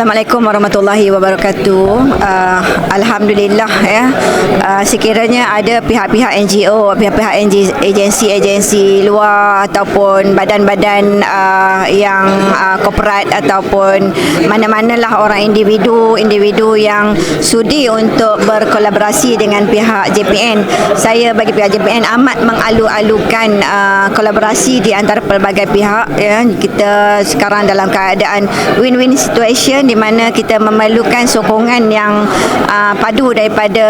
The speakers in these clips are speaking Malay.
Assalamualaikum warahmatullahi wabarakatuh. Uh, Alhamdulillah ya. Uh, sekiranya ada pihak-pihak NGO, pihak-pihak agensi-agensi luar ataupun badan-badan uh, yang uh, korporat ataupun mana-manalah orang individu-individu yang sudi untuk berkolaborasi dengan pihak JPN. Saya bagi pihak JPN amat mengalu-alukan uh, kolaborasi di antara pelbagai pihak ya. Kita sekarang dalam keadaan win-win situation di mana kita memerlukan sokongan yang uh, padu daripada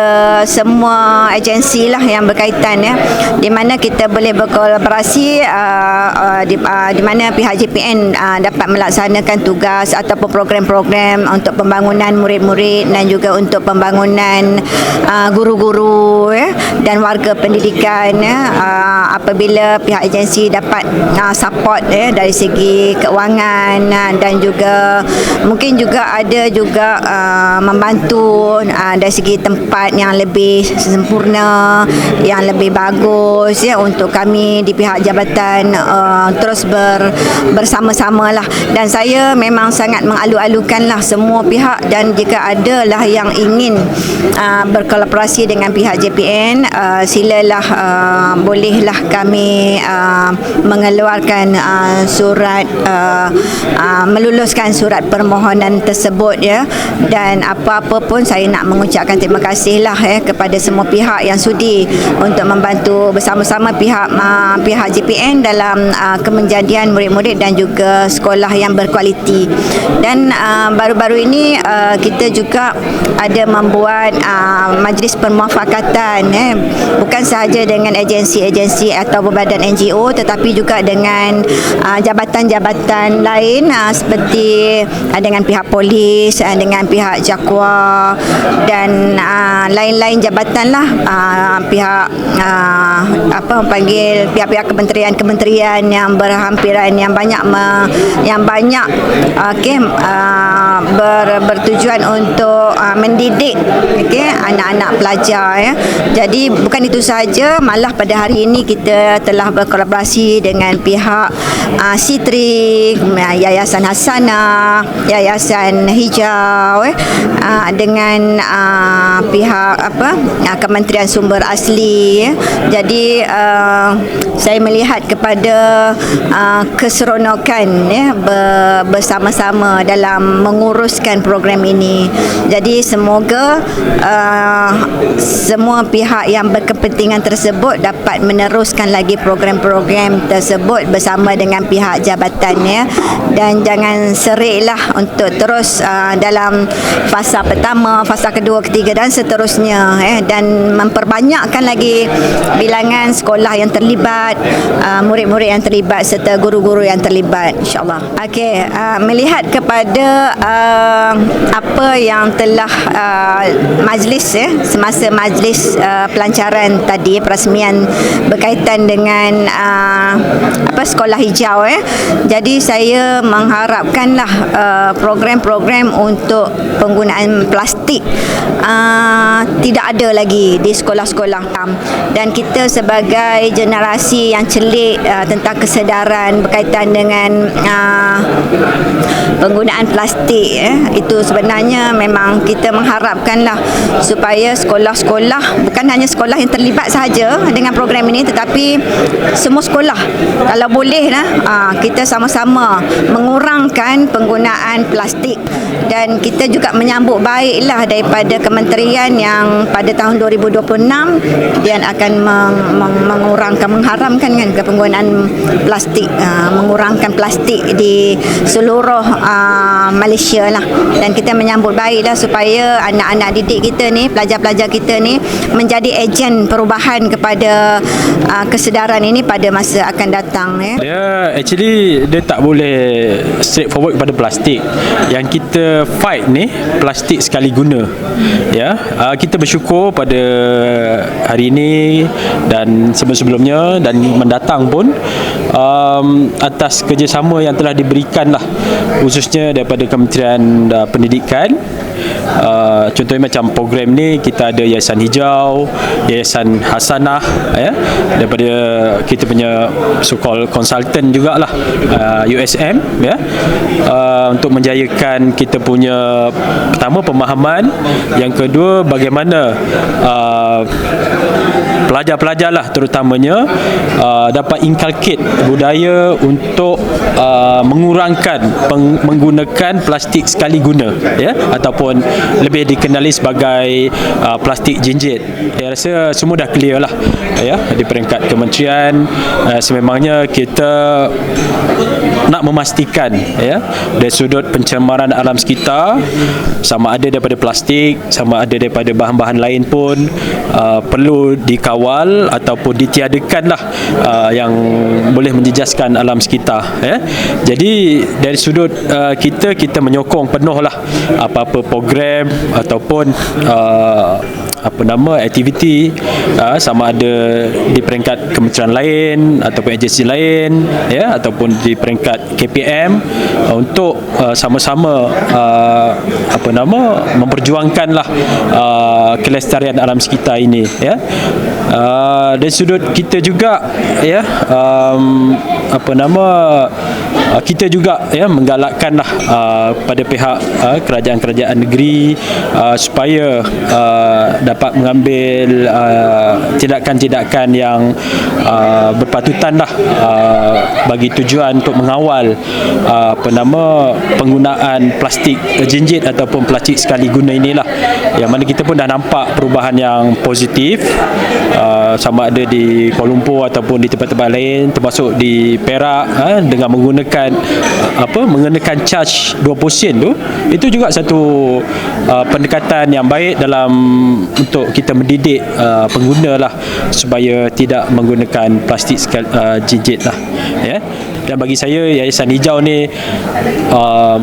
semua agensi lah yang berkaitan ya. Di mana kita boleh berkolaborasi uh, uh, di, uh, di mana pihak JPN uh, dapat melaksanakan tugas ataupun program-program untuk pembangunan murid-murid dan juga untuk pembangunan uh, guru-guru ya dan warga pendidikan ya. Uh, apabila pihak agensi dapat uh, support ya dari segi keuangan uh, dan juga mungkin mungkin juga ada juga uh, membantu uh, dari segi tempat yang lebih sempurna, yang lebih bagus ya untuk kami di pihak jabatan uh, terus ber, bersama-sama lah. Dan saya memang sangat mengalu-alukan lah semua pihak dan jika ada lah yang ingin uh, berkolaborasi dengan pihak JPN, uh, silalah uh, bolehlah kami uh, mengeluarkan uh, surat uh, uh, meluluskan surat permohonan tersebut ya. Dan apa-apa pun saya nak mengucapkan terima kasih lah ya kepada semua pihak yang sudi untuk membantu bersama-sama pihak uh, pihak JPN dalam uh, kemenjadian murid-murid dan juga sekolah yang berkualiti. Dan uh, baru-baru ini uh, kita juga ada membuat uh, majlis permufakatan ya. Bukan sahaja dengan agensi-agensi atau badan NGO tetapi juga dengan uh, jabatan-jabatan lain uh, seperti uh, dengan pihak polis uh, dengan pihak jakwa dan uh, lain-lain jabatan lah. Uh, pihak uh, apa panggil pihak-pihak kementerian-kementerian yang berhampiran yang banyak me, yang banyak okey uh, ber, bertujuan untuk uh, mendidik okey anak-anak pelajar ya. Jadi bukan itu sahaja malah pada hari ini kita telah berkolaborasi dengan pihak uh, Sitri Yayasan Hasanah Yayasan Yayasan Hijau eh. Uh, dengan uh, pihak apa uh, Kementerian Sumber Asli eh. jadi saya melihat kepada keseronokan eh, bersama-sama dalam menguruskan program ini. Jadi semoga semua pihak yang berkepentingan tersebut dapat meneruskan lagi program-program tersebut bersama dengan pihak jabatan ya. Dan jangan seriklah untuk terus uh, dalam fasa pertama, fasa kedua, ketiga dan seterusnya eh dan memperbanyakkan lagi bilangan sekolah yang terlibat, uh, murid-murid yang terlibat serta guru-guru yang terlibat insya-Allah. Okey, uh, melihat kepada uh, apa yang telah uh, majlis eh semasa majlis uh, pelancaran tadi perasmian berkaitan dengan uh, apa sekolah hijau eh. Jadi saya mengharapkanlah uh, program-program untuk penggunaan plastik uh, tidak ada lagi di sekolah-sekolah dan kita sebagai generasi yang celik uh, tentang kesedaran berkaitan dengan uh, penggunaan plastik eh, itu sebenarnya memang kita mengharapkanlah supaya sekolah-sekolah bukan hanya sekolah yang terlibat sahaja dengan program ini tetapi semua sekolah kalau boleh lah uh, kita sama-sama mengurangkan penggunaan plastik. Plastik dan kita juga menyambut baiklah daripada kementerian yang pada tahun 2026 dia akan meng, meng, mengurangkan mengharamkan kan penggunaan plastik. Uh, mengurangkan plastik di seluruh uh, Malaysia lah. Dan kita menyambut baiklah supaya anak-anak didik kita ni pelajar-pelajar kita ni menjadi ejen perubahan kepada uh, kesedaran ini pada masa akan datang ya. Dia actually dia tak boleh straightforward kepada plastik. Yang kita fight ni plastik sekali guna. Ya uh, kita bersyukur pada hari ini dan sebelum-sebelumnya dan mendatang pun um, atas kerjasama yang telah diberikan lah khususnya daripada Kementerian uh, Pendidikan. Uh, contohnya macam program ni kita ada Yayasan Hijau, Yayasan Hasanah ya daripada kita punya so called consultant jugalah uh, USM ya. Uh, untuk menjayakan kita punya pertama pemahaman, yang kedua bagaimana uh, pelajar-pelajar lah terutamanya uh, dapat inculcate budaya untuk uh, mengurangkan peng- menggunakan plastik sekali guna ya. Ataupun lebih dikenali sebagai uh, plastik jinjit. Saya rasa semua dah clear lah ya di peringkat kementerian. Uh, sememangnya kita nak memastikan ya dari sudut pencemaran alam sekitar sama ada daripada plastik sama ada daripada bahan-bahan lain pun uh, perlu dikawal ataupun ditiadakan lah uh, yang boleh menjejaskan alam sekitar ya. Jadi dari sudut uh, kita kita menyokong penuh lah apa-apa program ataupun uh, apa nama aktiviti uh, sama ada di peringkat kementerian lain ataupun agensi lain ya ataupun di peringkat KPM uh, untuk uh, sama-sama uh, apa nama memperjuangkanlah uh, kelestarian alam sekitar ini ya. Uh, dari sudut kita juga ya um, apa nama uh, kita juga ya menggalakkanlah uh, pada pihak uh, kerajaan-kerajaan negeri uh, supaya uh, dapat mengambil uh, tindakan-tindakan yang uh, berpatutan lah uh, bagi tujuan untuk mengawal uh, apa nama penggunaan plastik uh, jinjit ataupun plastik sekali guna inilah. Yang mana kita pun dah nampak perubahan yang positif uh, sama ada di Kuala Lumpur ataupun di tempat-tempat lain termasuk di Perak uh, dengan menggunakan uh, apa mengenakan charge 20 sen tu itu juga satu uh, pendekatan yang baik dalam untuk kita mendidik uh, pengguna lah supaya tidak menggunakan plastik uh, jinjit lah ya. Dan bagi saya Yayasan Hijau ni uh,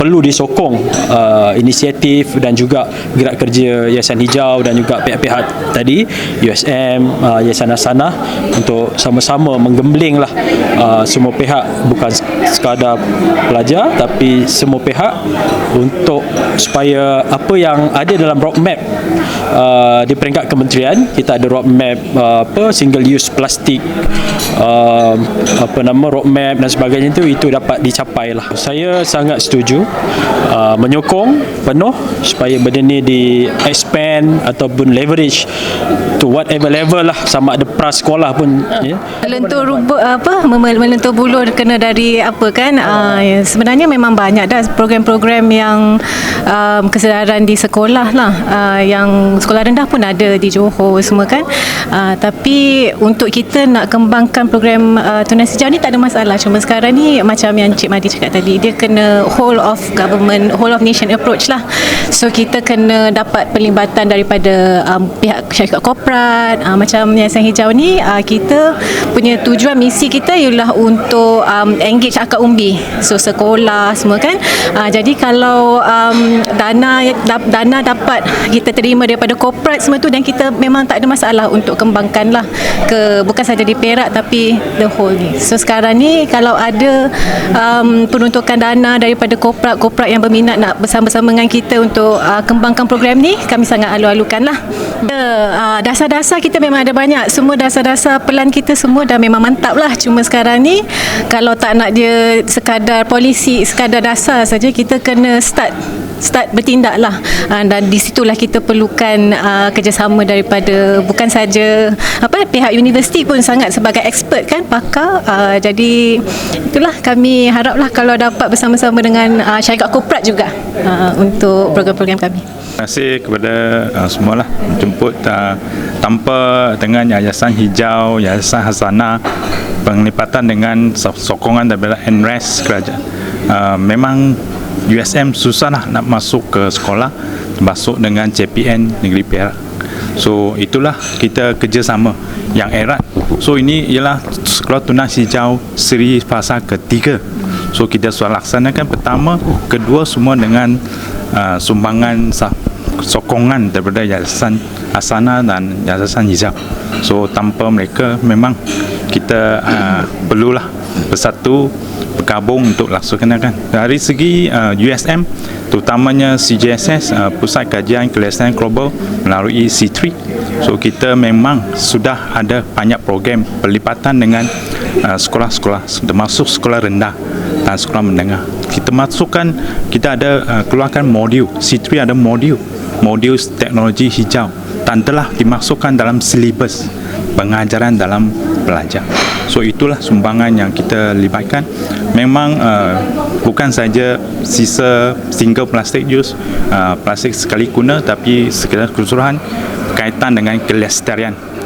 perlu disokong uh, inisiatif dan juga gerak kerja Yayasan Hijau dan juga pihak-pihak tadi USM, uh, Yayasan Asana untuk sama-sama menggembling lah uh, semua pihak. Bukan sekadar pelajar tapi semua pihak untuk supaya apa yang ada dalam roadmap uh, di peringkat kementerian kita ada roadmap uh, apa single use plastik uh, apa nama roadmap dan sebagainya itu itu dapat dicapai lah. Saya sangat setuju uh, menyokong penuh supaya benda ni di expand ataupun leverage to whatever level lah sama ada prasekolah pun ya. Melentur rubu, apa melentur bulu kena dari apa kan? Uh, sebenarnya memang banyak dah program-program yang um, kesedaran di sekolah lah. Uh, yang sekolah rendah pun ada di Johor semua kan? Uh, tapi untuk kita nak kembangkan program uh, tunas hijau ni tak ada masalah. Cuma sekarang ni macam yang Cik Madi cakap tadi dia kena whole of government whole of nation approach lah. So kita kena dapat pelibatan daripada um, pihak syarikat korporat uh, macam Yayasan Hijau ni uh, kita punya tujuan misi kita ialah untuk um, engage akak umbi. So sekolah semua kan. Uh, jadi kalau um, dana dana dapat kita terima daripada korporat semua tu dan kita memang tak ada masalah untuk kembangkan lah ke bukan saja di Perak tapi the whole ni. So sekarang ni kalau ada um, peruntukan dana daripada korporat-korporat yang berminat nak bersama-sama dengan kita untuk uh, kembangkan program ni kami sangat alu-alukan lah. Uh, dasar-dasar kita memang ada banyak. Semua dasar-dasar pelan kita semua dah memang mantap lah. Cuma sekarang ni kalau tak nak dia sekadar polisi sekadar dasar saja kita kena start start bertindak lah. Uh, dan di situlah kita perlukan uh, kerjasama daripada bukan saja apa pihak universiti pun sangat sebagai expert kan pakar. Uh, jadi itulah kami haraplah kalau dapat bersama-sama dengan uh, syarikat korporat juga uh, untuk program-program kami Kasih kepada uh, semua lah jemput uh, tanpa dengan Yayasan Hijau, Yayasan Hasanah penglipatan dengan so- sokongan daripada NRES kerajaan. Uh, memang USM susah lah nak masuk ke sekolah masuk dengan CPN Negeri Perak. So itulah kita kerjasama yang erat. So ini ialah sekolah tunas hijau seri fasa ketiga. So kita sudah laksanakan pertama, kedua semua dengan uh, sumbangan sokongan daripada Yayasan Asana dan Yayasan Hijau. So tanpa mereka memang kita uh, perlulah bersatu bergabung untuk laksanakan. Dari segi uh, USM terutamanya CJSS uh, Pusat Kajian Kelestarian Global melalui C3 so kita memang sudah ada banyak program perlipatan dengan uh, sekolah-sekolah termasuk sekolah rendah dan sekolah menengah kita masukkan kita ada uh, keluarkan modul C3 ada modul modul teknologi hijau. Dan telah dimasukkan dalam silibus. Pengajaran dalam pelajar. So itulah sumbangan yang kita libatkan. Memang uh, bukan saja sisa single plastic use, uh, plastik sekali guna tapi sekedar keseluruhan berkaitan dengan kelestarian